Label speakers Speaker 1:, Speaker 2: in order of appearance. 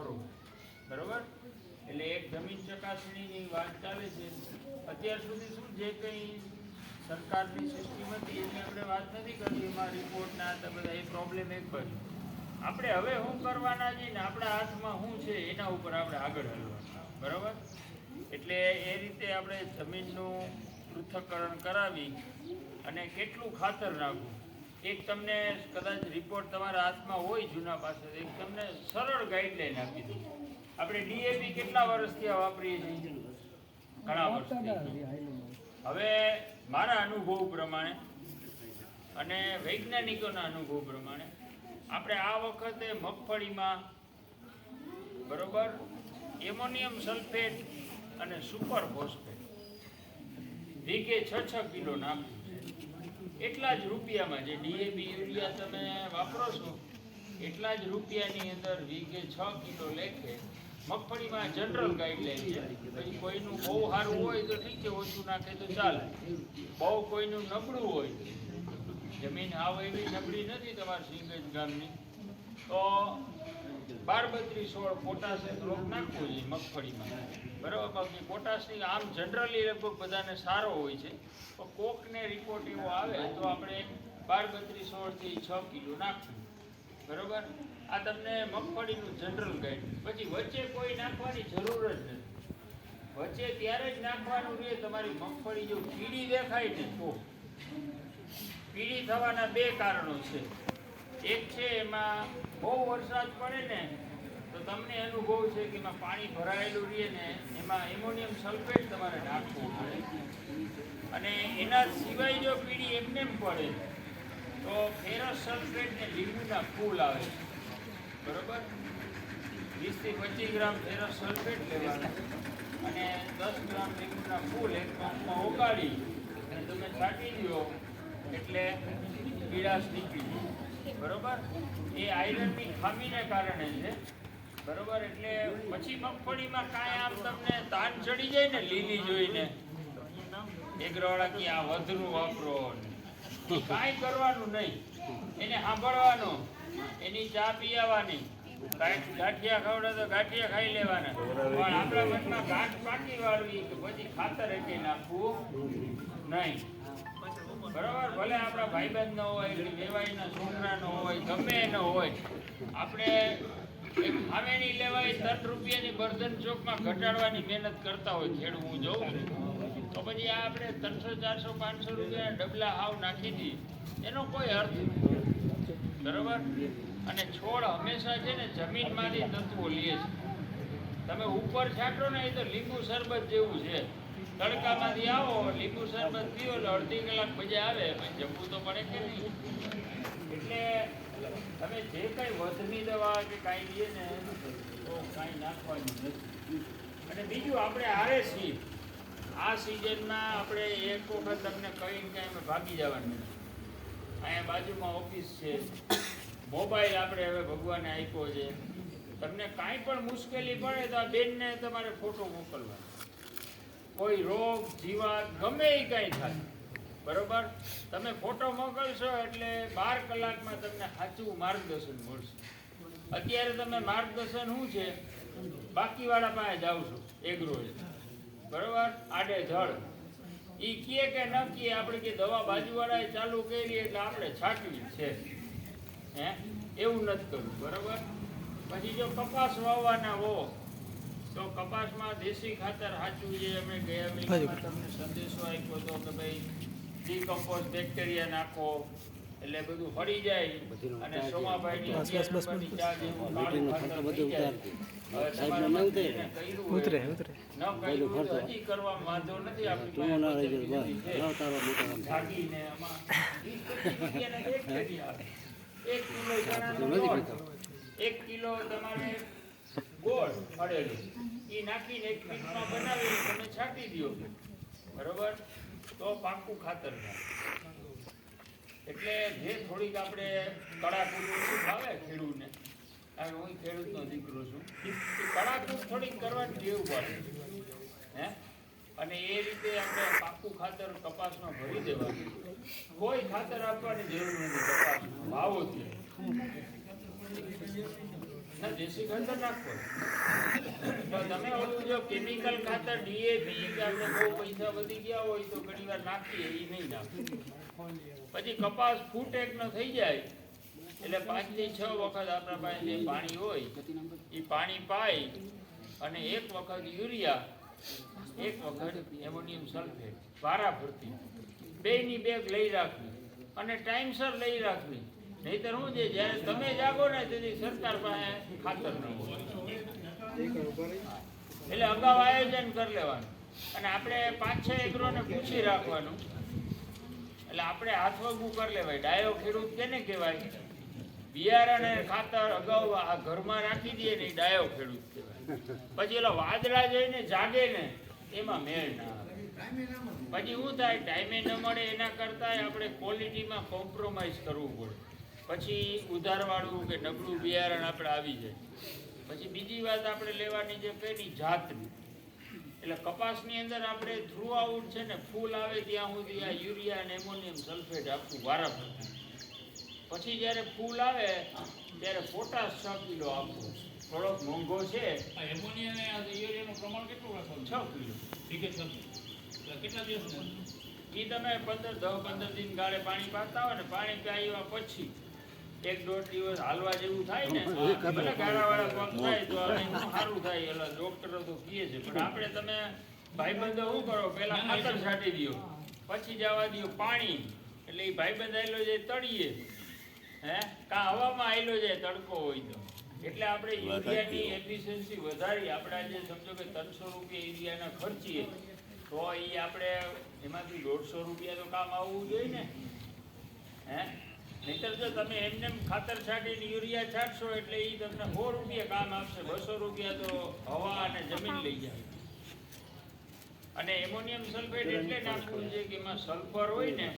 Speaker 1: કરો. બરોબર? એટલે એક જમીન ચકાસણીની વાત ચાલે છે. અત્યાર સુધી શું જે કંઈ સરકારની સિસ્ટમ હતી એની આપણે વાત નથી કરી. એમાં રિપોર્ટના બધા એ પ્રોબ્લેમ એક બાજુ આપણે હવે શું કરવાના છીએ ને આપણા હાથમાં શું છે એના ઉપર આપણે આગળ હલવાનું. બરોબર? એટલે એ રીતે આપણે જમીનનું પૃથ્થકરણ કરાવી અને કેટલું ખાતર નાખવું? એક તમને કદાચ રિપોર્ટ તમારા હાથમાં હોય જૂના પાસે એક તમને સરળ ગાઈડલાઈન આપી દઉં. આપણે ડીએપી કેટલા વર્ષથી આ વાપરીએ છીએ? ઘણા વર્ષથી. હવે મારા અનુભવ પ્રમાણે અને વૈજ્ઞાનિકોના અનુભવ પ્રમાણે આપણે આ વખતે મગફળીમાં બરોબર એમોનિયમ સલ્ફેટ અને સુપર ફોસ્ફેટ. વીઘે છ છ કિલો નાખ્યું એટલા જ રૂપિયામાં જે ડીએપી યુરિયા તમે વાપરો છો, એટલા જ રૂપિયાની અંદર વીઘે છ કિલો લેખે મગફળીમાં જનરલ ગાઈડલાઈન છે. પછી કોઈનું બહુ સારું હોય તો ઠીક છે, ઓછું નાખે તો ચાલે. બહુ કોઈનું નબળું હોય, જમીન આવે એવી નબળી નથી તમારા સિંગજ ગામની. તો બાર બત્રીસ સોળ પોટાશે થોડોક નાખવો જોઈએ મગફળીમાં. બરાબર બાકી પોટાશની આમ જનરલી લગભગ બધાને સારો હોય છે. તો કોકને રિપોર્ટ એવો આવે તો આપણે બાર બત્રીસ સોળથી છ કિલો નાખવું બરોબર? આ તમને મગફળીનું જનરલ ગાઈડ પછી વચ્ચે કોઈ નાખવાની જરૂર જ નથી. વચ્ચે ત્યારે જ નાખવાનું રહે તમારી મગફળી જો કીડી દેખાય ને તો. પીળી થવાના બે કારણો છે. એક છે એમાં બહુ વરસાદ પડે ને તમને અનુભવ છે કે એમાં પાણી ભરાયેલું રહે ને એમાં એમોનિયમ સલ્ફેટ તમારે નાખવું પડે? અને એના સિવાય જો પીડી એમને પડે, તો ફેરસ સલ્ફેટ ને લીંબુના ફૂલ આવે બરોબર? વીસથી પચીસ ગ્રામ ફેરસ સલ્ફેટ લેવાનું. અને દસ ગ્રામ લીંબુના ફૂલ એક પંપમાં ઓગાળી અને તમે છાંટી દો એટલે પીડાશ નીકળી બરોબર? એ આયરનની ખામીને કારણે છે. બરોબર, એટલે પછી મગફળીમાં કાંઈ આમ તમને તાન ચડી જાય ને, લીલી જોઈને એગ્રોવાળા કે આ વધનું વાપરો કાંઈ કરવાનું નહીં. એને સાંભળવાનું. એની ચા કાંઈક ગાંઠિયા ખવડે તો ગાંઠિયા ખાઈ લેવાના. પણ આપણા મનમાં ગાંઠ પાકી વાળવી કે પછી ખાતર એટલે નાખવું નહીં. બરાબર, ભલે આપણા ભાઈબંધ ન હોય કે છોકરા ન હોય, ગમે ન હોય. આપણે ખામેણી લેવાય ત્રણ રૂપિયાની બર્ધન ચોકમાં ઘટાડવાની મહેનત કરતા હોય ખેડ હું જોઉં તો પછી આ આપણે ત્રણસો, ચારસો, પાંચસો રૂપિયા ડબલા હાવ નાખી દઈએ એનો કોઈ અર્થ નથી. બરોબર? અને છોડ હંમેશા છે ને જમીનમાંથી તત્વો લે છે. તમે ઉપર છાંટો ને એ તો લીંબુ શરબત જેવું છે. તડકામાંથી આવો, લીંબુ શરબત પીઓ એટલે અડધી કલાક મજા આવે. પણ જમવું તો પડે કે નહીં? એટલે તમે જે કંઈ વધની દવા કે કાંઈ લઈએ ને, તો કાંઈ નાખવાનું નથી. અને બીજું આપણે આવે છીએ. આ સિઝનમાં આપણે એક વખત તમને કહીને કે અમે ભાગી જવાનું નથી. અહીંયા બાજુમાં ઓફિસ છે. મોબાઈલ આપણે હવે ભગવાને આપ્યો છે. તમને કાંઈ પણ મુશ્કેલી પડે તો આ બેનને તમારે ફોટો મોકલવાનો. કોઈ રોગ, જીવાત, ગમે એ કાંઈ થાય. બરોબર? તમે ફોટો મોકલશો એટલે બાર કલાકમાં તમને સાચું માર્ગદર્શન મળશે. અત્યારે તમે માર્ગદર્શન શું છે? બાકીવાળા પાસે જાઓ છો, એગ્રોએ. બરોબર? આડે જળ. એ કીએ કે ન કીએ આપણે કે દવા બાજુવાળાએ ચાલુ કરી એટલે આપણે છાંટવી છે. હે? એવું નથી કરવું, બરોબર? પછી જો કપાસ વાવવાના હો તો કપાસમાં દેશી ખાતર સાચું જે અમે ગયા મહિનામાં તમને સંદેશો આપ્યો હતો કે ભાઈ ડીકમ્પોઝ બેક્ટેરિયા નાખો એટલે બધું ફરી જાય. અને સોમાભાઈની. ચા જેવું કાળું ખાતર થઈ જાય. હવે
Speaker 2: ન.
Speaker 1: કર્યું હજી વાંધો નથી. આપણી ભાગીને આમાં. કિલો. એક કિલો તમારે ગોળ ફળેલું એ નાખીને એક મિનિટમાં બનાવીને તમે છાંટી દો. બરોબર? તો પાકું ખાતર એટલે જે થોડીક આપણે કડાકૂટ ઓછું ખેડૂતને કારણ હું ખેડૂતનો દીકરો છું, એ કડાકૂટ થોડીક કરવાની દેવું પડે. હે? અને એ રીતે આપણે પાકું ખાતર કપાસમાં ભરી દેવાનું. કોઈ ખાતર આપવાની જરૂર નથી કપાસમાં ભાવો છે. ના, દેશી ખાતર નાખો. તમે ઓલું જો કેમિકલ ખાતર ડીએપી કે આપણે બહુ પૈસા વધી ગયા હોય તો ઘણી વાર નાખીએ એ નહીં નાખીએ. પછી કપાસ ફૂટ એકનો થઈ જાય. એટલે પાંચથી છ વખત આપણા પાસે જે પાણી હોય એ પાણી પાય અને એક વખત યુરિયા, એક વખત એમોનિયમ સલ્ફેટ, વારા ફરતી બેયની બેગ લઈ રાખવી અને ટાઈમસર લઈ રાખવી. નહીતર શું છે, જ્યારે તમે જાગો ને તેથી સરકાર પાસે ખાતર ન એટલે અગાઉ આયોજન કરી લેવાનું. અને આપણે પાંચ છ એકરોને પૂછી રાખવાનું. એટલે આપણે હાથવગું કરી લેવાય. ડાયો ખેડૂત કેને કહેવાય? બિયારણ અને ખાતર અગાઉ આ ઘરમાં રાખી દઈએ ને ડાયો ખેડૂત કહેવાય. પછી એલો વાદળા જઈને જાગે ને, એમાં મેળ ના આવે. પછી શું થાય? ટાઈમે ન મળે એના કરતાં આપણે ક્વોલિટીમાં કોમ્પ્રોમાઇઝ કરવું પડે. પછી ઉધારવાળું કે નબળું બિયારણ આપણે આવી જાય. પછી બીજી વાત આપણે લેવાની છે પેલી જાતની. એટલે કપાસની અંદર આપણે થ્રુ આઉટ છે ને ફૂલ આવે ત્યાં સુધી આ યુરિયા અને એમોનિયમ સલ્ફેટ આપવું વારંવાર પછી જ્યારે ફૂલ આવે ત્યારે પોટાશ છ કિલો આપવું. થોડોક મોંઘો છે.
Speaker 3: આ એમોનિયા અને આ યુરિયાનું પ્રમાણ કેટલું રાખવાનું?
Speaker 1: છ કિલો.
Speaker 3: એટલે કેટલા દિવસનું?
Speaker 1: એ તમે પંદર દસ પંદર દિન ગાળે પાણી પાતા હોય ને પાણી પાયા પછી એક દોઢ દિવસ હાલવા જેવું થાય ને ભલે ગાળાવાળા પગ થાય તો સારું થાય એટલે ડોક્ટરો તો કહે છે. પણ આપણે તમે ભાઈબંધો શું કરો? પેલા ખાતર છાંટી દો પછી જવા દો પાણી. એટલે એ ભાઈબંધ આવેલો જાય તળીએ. હે? કા હવામાં આવેલો જાય તડકો હોય તો. એટલે આપણે યુરિયાની એફિશિયન્સી વધારી. આપણે આજે સમજો કે ત્રણસો રૂપિયા યુરિયાના ખર્ચીએ. તો એ આપણે એમાંથી દોઢસો રૂપિયા તો કામ આવવું જોઈએ ને. હે? નહીતર જો તમે એમને ખાતર છાંટીને યુરિયા છાંટશો એટલે એ તમને સો રૂપિયા કામ આપશે. બસો રૂપિયા તો હવા અને જમીન લઈ જાય. અને એમોનિયમ સલ્ફેટ એટલે નાખવું છે કે એમાં સલ્ફર હોય ને